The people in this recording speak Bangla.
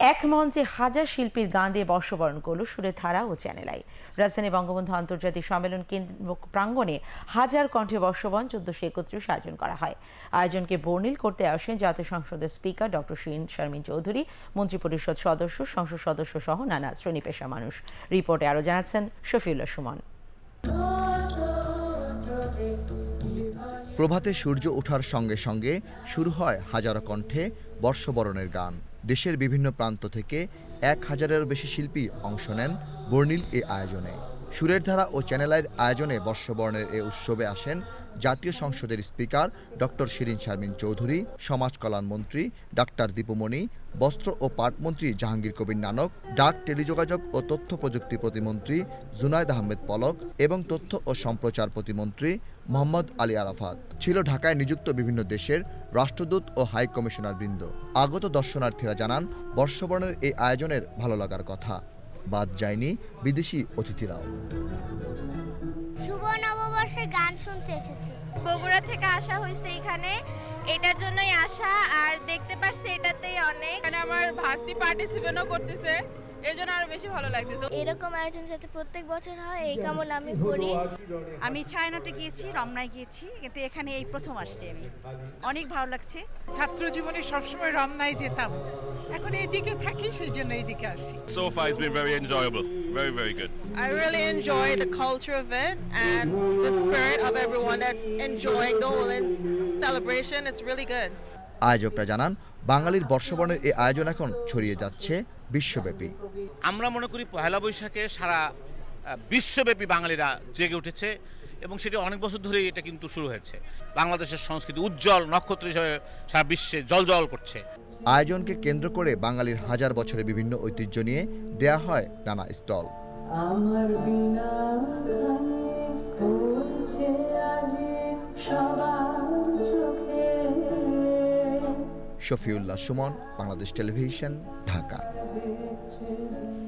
এক মঞ্চে হাজার শিল্পীর গান দিয়ে বর্ষবরণ করল সুরে ধারা ও চ্যানেলাই। রাজধানী বঙ্গবন্ধু আন্তর্জাতিক সম্মেলন কেন্দ্র প্রাঙ্গণে হাজার কণ্ঠে বর্ষবরণ চোদ্দশো একত্রিশ আয়োজন করা হয়। আয়োজনকে বর্ণিল করতে আসেন জাতীয় সংসদের স্পিকার ডক্টর শিরিন শারমিন চৌধুরী মন্ত্রিপরিষদ সদস্য, সংসদ সদস্য সহ নানা শ্রেণি পেশা মানুষ। রিপোর্টে আরও জানাচ্ছেন শফিউল্লাহ সুমন। প্রভাতে সূর্য ওঠার সঙ্গে সঙ্গে শুরু হয় হাজারো কণ্ঠে বর্ষবরণের গান। দেশের বিভিন্ন প্রান্ত থেকে এক হাজারেরও বেশি শিল্পী অংশ নেন বর্ণিল এ আয়োজনে। সুরের ধারা ও চ্যানেলাইর আয়োজনে বর্ষবরণের এ উৎসবে আসেন জাতীয় সংসদের স্পিকার ডক্টর শিরিন শারমিন চৌধুরী, সমাজ কল্যাণ মন্ত্রী ডাক্তার দীপুমণি, বস্ত্র ও পাটমন্ত্রী জাহাঙ্গীর কবির নানক, ডাক, টেলিযোগাযোগ ও তথ্য প্রযুক্তি প্রতিমন্ত্রী জুনায়দ আহমেদ পলক এবং তথ্য ও সম্প্রচার প্রতিমন্ত্রী মোহাম্মদ আলী আরাফাত। ছিল ঢাকায় নিযুক্ত বিভিন্ন দেশের রাষ্ট্রদূত ও হাই কমিশনার বৃন্দ আগত দর্শনার্থীরা জানান, বর্ষবরণের এই আয়োজনের ভালো লাগার কথা। বাদ যায়নি বিদেশি অতিথিরাও। শুভ নববর্ষে গান শুনতে এসেছি। বগুড়া থেকে আসা হয়েছে এখানে। এটার জন্যই আসা আর দেখতে পারছি এটাতেই অনেক। এখানে আমার ভাস্তি পার্টিসিপেটও করতেছে। এই জন্য আরও বেশি ভালো লাগতেছে এরকম আয়োজন যাতে প্রত্যেক বছর হয় এই কামনা আমি করি আমি চায়নাতে গিয়েছি রমনায় গিয়েছি কিন্তু এখানে এই প্রথম আসছি আমি অনেক ভালো লাগছে ছাত্র জীবনে সবসময় রমনায় যেতাম এখন এইদিকে থাকি সেই জন্য এইদিকে আসি So far, it's been very enjoyable. Very, very good. I really enjoy the culture of it and the spirit of everyone that's enjoying the whole in- celebration. It's really good. আয়োজকরা জানান বাঙালির বর্ষবরণের এই আয়োজন এখন ছড়িয়ে যাচ্ছে বিশ্বব্যাপী। আমরা মনে করি পহেলা বৈশাখে সারা বিশ্বব্যাপী বাঙালিরা জেগে উঠেছে এবং সেটি অনেক বছর ধরেই এটা কিন্তু শুরু হয়েছে। বাংলাদেশের সংস্কৃতি উজ্জ্বল নক্ষত্র হিসেবে সারা বিশ্বে জলজল করছে। আয়োজনকে কেন্দ্র করে বাঙালির হাজার বছরের বিভিন্ন ঐতিহ্য নিয়ে দেয়া হয় নানা স্টল। আমার শফিউল্লাহ সুমন বাংলাদেশ টেলিভিশন ঢাকা।